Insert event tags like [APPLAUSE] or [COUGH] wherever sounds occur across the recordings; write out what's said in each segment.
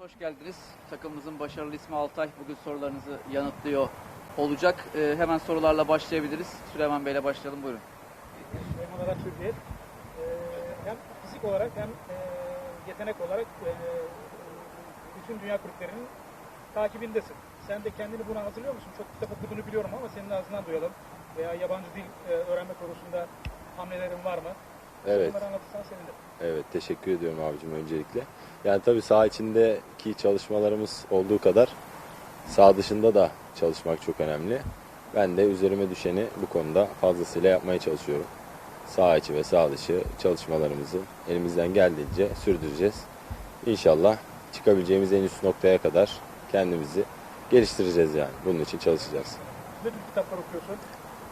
Hoş geldiniz. Takımımızın başarılı ismi Altay. Bugün sorularınızı yanıtlıyor olacak. Ee, hemen sorularla başlayabiliriz. Süleyman Bey'le başlayalım. Buyurun. Süleyman Arat Türkiye. Ee, hem fizik olarak hem e, yetenek olarak e, bütün dünya kulüplerinin takibindesin. Sen de kendini buna hazırlıyor musun? Çok kitap okuduğunu biliyorum ama senin ağzından duyalım. Veya yabancı dil e, öğrenme konusunda hamlelerin var mı? Evet. Evet teşekkür ediyorum abicim öncelikle. Yani tabii saha içindeki çalışmalarımız olduğu kadar saha dışında da çalışmak çok önemli. Ben de üzerime düşeni bu konuda fazlasıyla yapmaya çalışıyorum. Saha içi ve saha dışı çalışmalarımızı elimizden geldiğince sürdüreceğiz. İnşallah çıkabileceğimiz en üst noktaya kadar kendimizi geliştireceğiz yani. Bunun için çalışacağız. Ne tür kitaplar okuyorsun?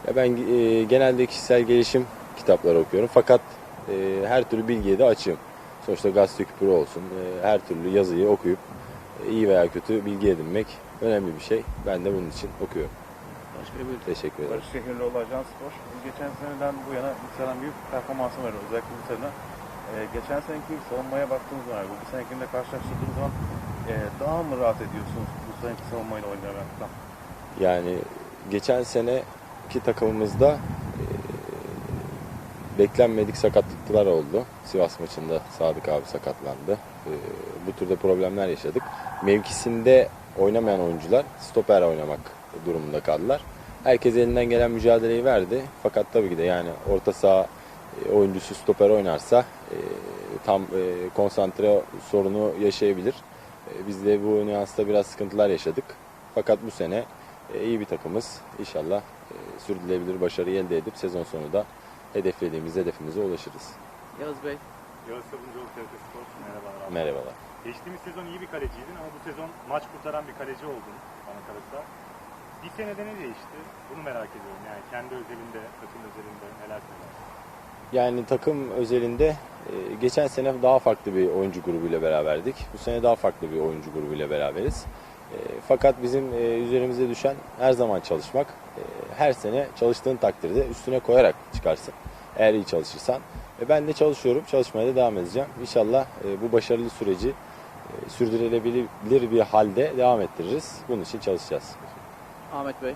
Ya ben e, genelde kişisel gelişim kitapları okuyorum fakat e, her türlü bilgiye de açığım. Sonuçta gazete küpürü olsun, e, her türlü yazıyı okuyup e, iyi veya kötü bilgi edinmek önemli bir şey. Ben de bunun için okuyorum. Başka buyurun. Teşekkür ederim. Barış Şehirlioğlu Ajans Spor. Geçen seneden bu yana yükselen büyük performansı var özellikle bu sene. Ee, geçen seneki savunmaya baktığınız zaman, bu senekinde karşılaştırdığınız zaman e, daha mı rahat ediyorsunuz bu seneki savunmayla oynamaktan? Yani geçen seneki takımımızda e, beklenmedik sakatlıklar oldu. Sivas maçında Sadık abi sakatlandı. E, bu türde problemler yaşadık. Mevkisinde oynamayan oyuncular stoper oynamak durumunda kaldılar. Herkes elinden gelen mücadeleyi verdi. Fakat tabii ki de yani orta saha e, oyuncusu stoper oynarsa e, tam e, konsantre sorunu yaşayabilir. E, Biz de bu nüansta biraz sıkıntılar yaşadık. Fakat bu sene e, iyi bir takımız. İnşallah e, sürdürülebilir başarıyı elde edip sezon sonu da hedeflediğimiz hedefimize ulaşırız. Yağız Bey. Yağız Sabuncuoğlu TRT Spor. Merhabalar abi. Merhabalar. Geçtiğimiz sezon iyi bir kaleciydin ama bu sezon maç kurtaran bir kaleci oldun bana kalırsa. Bir senede ne değişti? Bunu merak ediyorum. Yani kendi özelinde, takım özelinde neler söylersin? Yani takım özelinde e, geçen sene daha farklı bir oyuncu grubuyla beraberdik. Bu sene daha farklı bir oyuncu grubuyla beraberiz. E, Fakat bizim e, üzerimize düşen her zaman çalışmak. Her sene çalıştığın takdirde üstüne koyarak çıkarsın. Eğer iyi çalışırsan. E, Ben de çalışıyorum. Çalışmaya da devam edeceğim. İnşallah e, bu başarılı süreci e, sürdürülebilir bir halde devam ettiririz. Bunun için çalışacağız. Ahmet Bey.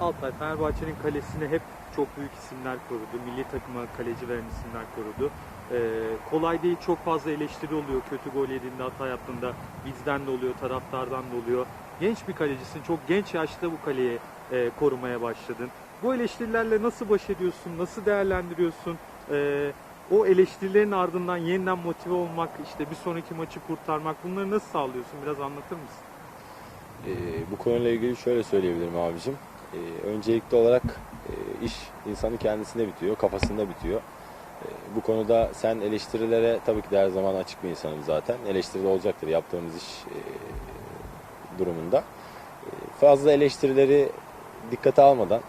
Altay Fenerbahçe'nin kalesini hep çok büyük isimler korudu. Milli takıma kaleci veren isimler korudu. Ee, kolay değil çok fazla eleştiri oluyor. Kötü gol yediğinde hata yaptığında bizden de oluyor, taraftardan da oluyor. Genç bir kalecisin. Çok genç yaşta bu kaleyi e, korumaya başladın. Bu eleştirilerle nasıl baş ediyorsun? Nasıl değerlendiriyorsun? Ee, o eleştirilerin ardından yeniden motive olmak, işte bir sonraki maçı kurtarmak bunları nasıl sağlıyorsun? Biraz anlatır mısın? Ee, bu konuyla ilgili şöyle söyleyebilirim abicim. Ee, öncelikli olarak e, iş insanın kendisinde bitiyor, kafasında bitiyor. Ee, bu konuda sen eleştirilere tabii ki de her zaman açık bir insanım zaten. Eleştiri olacaktır yaptığımız iş e, durumunda. E, fazla eleştirileri dikkate almadan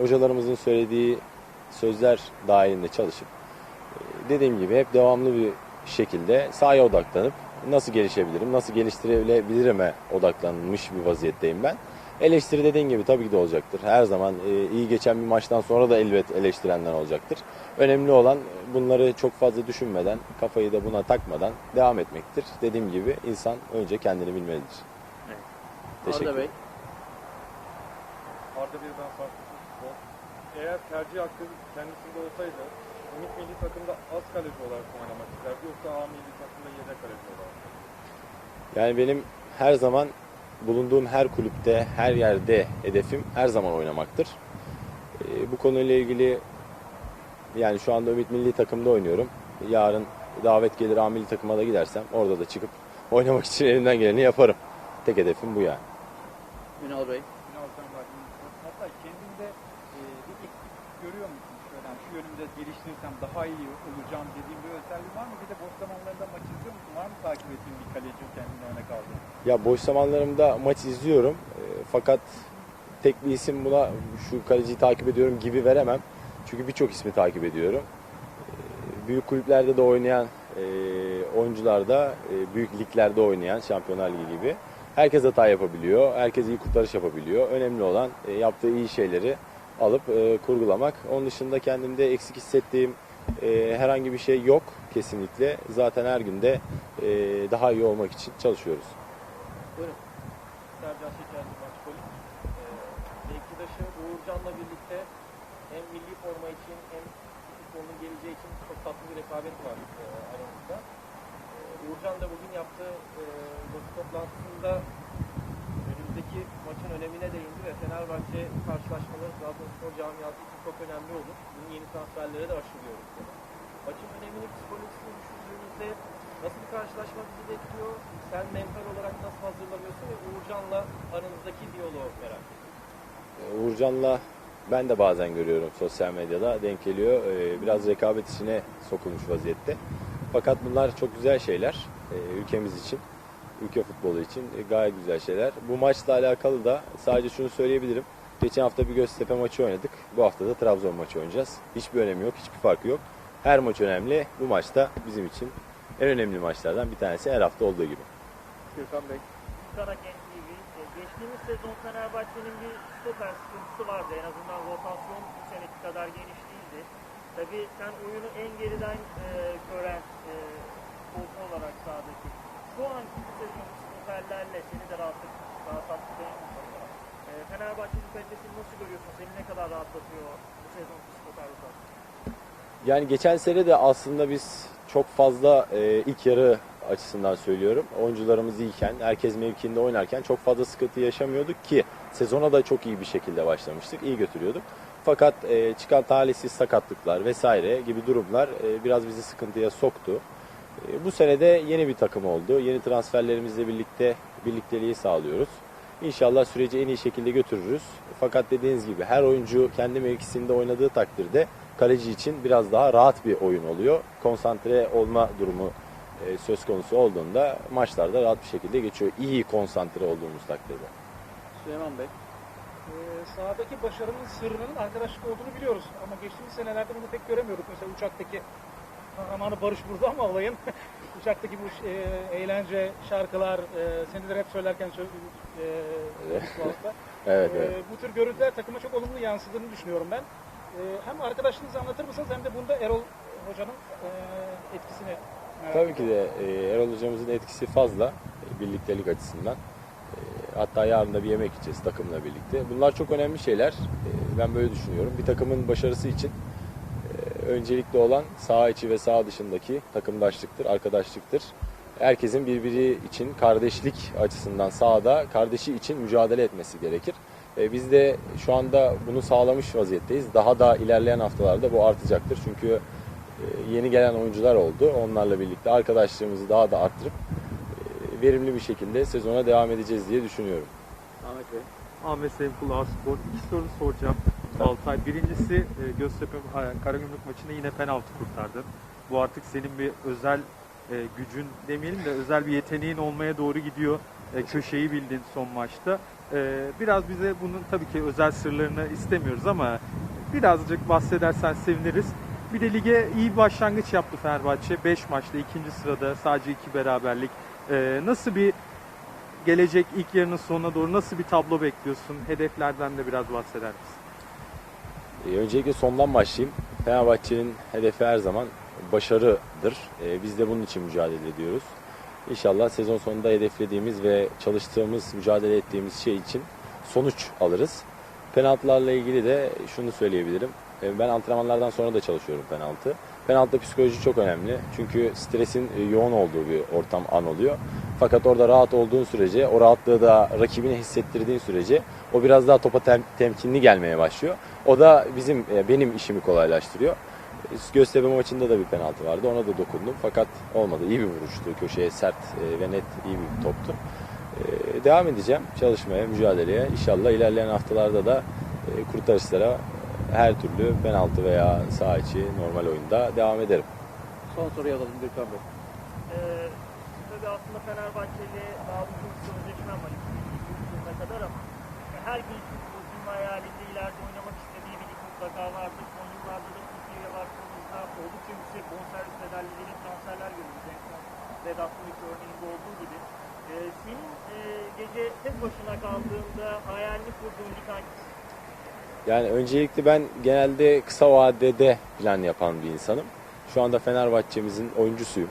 hocalarımızın söylediği sözler dahilinde çalışıp e, dediğim gibi hep devamlı bir şekilde sahaya odaklanıp nasıl gelişebilirim, nasıl geliştirebilirime odaklanmış bir vaziyetteyim ben. Eleştiri dediğin gibi tabii ki de olacaktır. Her zaman e, iyi geçen bir maçtan sonra da elbet eleştirenler olacaktır. Önemli olan bunları çok fazla düşünmeden, kafayı da buna takmadan devam etmektir. Dediğim gibi insan önce kendini bilmelidir. Evet. Teşekkür Bey. Arda birden farklı futbol. Eğer tercih hakkı kendisinde olsaydı Ümit Milli Takımda az kaleci olarak oynamak isterdi yoksa A Milli Takımda yedek kaleci olarak? Yani benim her zaman bulunduğum her kulüpte, her yerde hedefim her zaman oynamaktır. Ee, bu konuyla ilgili yani şu anda Ümit Milli Takımda oynuyorum. Yarın davet gelir A Milli Takıma da gidersem orada da çıkıp oynamak için elimden geleni yaparım. Tek hedefim bu yani. Ünal Bey. Ünal sen varsın. Hatta kendinde e, bir eksik görüyor musun? Şöyle yönümde geliştirirsem daha iyi olacağım dediğin bir özelliği var mı? Bir de boş zamanlarında maç izliyor musun? Var mı takip ettiğin bir kaleci kendine örnek aldığın? Ya boş zamanlarımda maç izliyorum. Ee, fakat tek bir isim buna şu kaleciyi takip ediyorum gibi veremem. Çünkü birçok ismi takip ediyorum. Ee, büyük kulüplerde de oynayan e, oyuncular da e, büyük liglerde oynayan Şampiyonlar Ligi gibi. Herkes hata yapabiliyor. Herkes iyi kurtarış yapabiliyor. Önemli olan e, yaptığı iyi şeyleri alıp e, kurgulamak. Onun dışında kendimde eksik hissettiğim e, herhangi bir şey yok kesinlikle. Zaten her günde e, daha iyi olmak için çalışıyoruz. Buyurun. Sercan Şekerli Başkolü. Ee, mevkidaşı Uğurcan'la birlikte hem milli forma için hem futbolun geleceği için çok tatlı bir rekabet var e, aramızda. Ee, Uğurcan da bugün yaptığı e, basın toplantısında önümüzdeki maçın önemine değindi ve Fenerbahçe karşılaşmaları Trabzonspor camiası için çok önemli olur. Bunun yeni transferlere de aşılıyoruz. Maçın önemini psikolojisini düşündüğünüzde nasıl bir karşılaşma bizi bekliyor? Sen mental olarak nasıl hazırlanıyorsun ve Uğurcan'la aranızdaki diyaloğu merak ediyorum. E, Uğurcan'la ben de bazen görüyorum sosyal medyada denk geliyor. E, Biraz rekabet içine sokulmuş vaziyette. Fakat bunlar çok güzel şeyler e, ülkemiz için, ülke futbolu için e, gayet güzel şeyler. Bu maçla alakalı da sadece şunu söyleyebilirim. Geçen hafta bir Göztepe maçı oynadık. Bu hafta da Trabzon maçı oynayacağız. Hiçbir önemi yok, hiçbir farkı yok. Her maç önemli. Bu maçta bizim için en önemli maçlardan bir tanesi her hafta olduğu gibi. Gürkan Bey. Karaken TV. E, Geçtiğimiz sezon Fenerbahçe'nin bir stoper sıkıntısı vardı. En azından rotasyon bu seneki kadar geniş değildi. Tabii sen oyunu en geriden e, gören e, olarak sahadaki. Şu anki bu sezon stoperlerle seni de rahatlık, rahatlattığı e, Fenerbahçe'nin kalitesini nasıl görüyorsun? Seni ne kadar rahatlatıyor bu sezon stoper rotasyonu? Yani geçen sene de aslında biz çok fazla e, ilk yarı açısından söylüyorum. Oyuncularımız iyiyken, herkes mevkinde oynarken çok fazla sıkıntı yaşamıyorduk ki sezona da çok iyi bir şekilde başlamıştık. iyi götürüyorduk. Fakat e, çıkan talihsiz sakatlıklar vesaire gibi durumlar e, biraz bizi sıkıntıya soktu. E, bu sene de yeni bir takım oldu. Yeni transferlerimizle birlikte birlikteliği sağlıyoruz. İnşallah süreci en iyi şekilde götürürüz. Fakat dediğiniz gibi her oyuncu kendi mevkisinde oynadığı takdirde kaleci için biraz daha rahat bir oyun oluyor. Konsantre olma durumu e, söz konusu olduğunda maçlarda rahat bir şekilde geçiyor. İyi konsantre olduğumuz takdirde. Süleyman Bey. Ee, sahadaki başarının sırrının arkadaşlık olduğunu biliyoruz. Ama geçtiğimiz senelerde bunu pek göremiyorduk. Mesela uçaktaki kahramanı Barış burada ama olayın [LAUGHS] uçaktaki bu e, eğlence, şarkılar, e, seni de hep söylerken sö- e. Evet, [LAUGHS] Ee, evet. bu tür görüntüler takıma çok olumlu yansıdığını düşünüyorum ben. Ee, hem arkadaşlığınızı anlatır mısınız hem de bunda Erol Hoca'nın e, etkisini merak Tabii ki de e, Erol hocamızın etkisi fazla e, birliktelik açısından. E, hatta yarın da bir yemek yiyeceğiz takımla birlikte. Bunlar çok önemli şeyler. E, ben böyle düşünüyorum. Bir takımın başarısı için e, öncelikli olan saha içi ve saha dışındaki takımdaşlıktır, arkadaşlıktır. Herkesin birbiri için kardeşlik açısından sahada kardeşi için mücadele etmesi gerekir. E, biz de şu anda bunu sağlamış vaziyetteyiz. Daha da ilerleyen haftalarda bu artacaktır. Çünkü e, yeni gelen oyuncular oldu. Onlarla birlikte arkadaşlığımızı daha da arttırıp e, verimli bir şekilde sezona devam edeceğiz diye düşünüyorum. Ahmet Bey. Ahmet Seyful Spor. İki soru soracağım. Altay. Birincisi e, Göztepe Karagümrük maçında yine penaltı kurtardın. Bu artık senin bir özel e, gücün demeyelim de özel bir yeteneğin olmaya doğru gidiyor. E, köşeyi bildin son maçta. E, biraz bize bunun tabii ki özel sırlarını istemiyoruz ama birazcık bahsedersen seviniriz. Bir de lige iyi bir başlangıç yaptı Fenerbahçe. 5 maçta ikinci sırada sadece iki beraberlik. Nasıl bir gelecek ilk yarının sonuna doğru nasıl bir tablo bekliyorsun? Hedeflerden de biraz bahseder misin? E, öncelikle sondan başlayayım. Fenerbahçe'nin hedefi her zaman başarıdır. E, biz de bunun için mücadele ediyoruz. İnşallah sezon sonunda hedeflediğimiz ve çalıştığımız, mücadele ettiğimiz şey için sonuç alırız. Penaltılarla ilgili de şunu söyleyebilirim. E, ben antrenmanlardan sonra da çalışıyorum penaltı. Penaltı psikoloji çok önemli. Çünkü stresin e, yoğun olduğu bir ortam an oluyor. Fakat orada rahat olduğun sürece, o rahatlığı da rakibine hissettirdiğin sürece o biraz daha topa tem- temkinli gelmeye başlıyor. O da bizim e, benim işimi kolaylaştırıyor. Göztepe maçında da bir penaltı vardı. Ona da dokundum. Fakat olmadı. İyi bir vuruştu. Köşeye sert e, ve net iyi bir toptu. E, Devam edeceğim çalışmaya, mücadeleye. İnşallah ilerleyen haftalarda da e, kurtarışlara her türlü penaltı veya saha içi normal oyunda devam ederim. Son soruyu alalım Gürkan Bey. Ee, tabii aslında Fenerbahçeli daha uzun bir sözleşme var. 2023 yılına kadar ama her bir futbolcunun hayalinde ileride oynamak istediği bir mutlaka vardır. Son yıllarda da Türkiye'ye baktığımızda oldukça yüksek bonservis bedelleriyle transferler görüyoruz. Vedat Muriç örneğinde olduğu gibi. Ee, senin e, gece tek başına kaldığında hayalini kurduğun lig hangisi? Yani öncelikle ben genelde kısa vadede plan yapan bir insanım. Şu anda Fenerbahçe'mizin oyuncusuyum.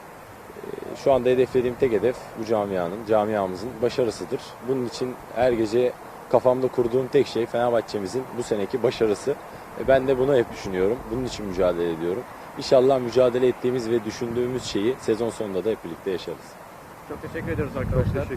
Şu anda hedeflediğim tek hedef bu camianın, camiamızın başarısıdır. Bunun için her gece kafamda kurduğum tek şey Fenerbahçe'mizin bu seneki başarısı. E, Ben de bunu hep düşünüyorum. Bunun için mücadele ediyorum. İnşallah mücadele ettiğimiz ve düşündüğümüz şeyi sezon sonunda da hep birlikte yaşarız. Çok teşekkür ediyoruz arkadaşlar.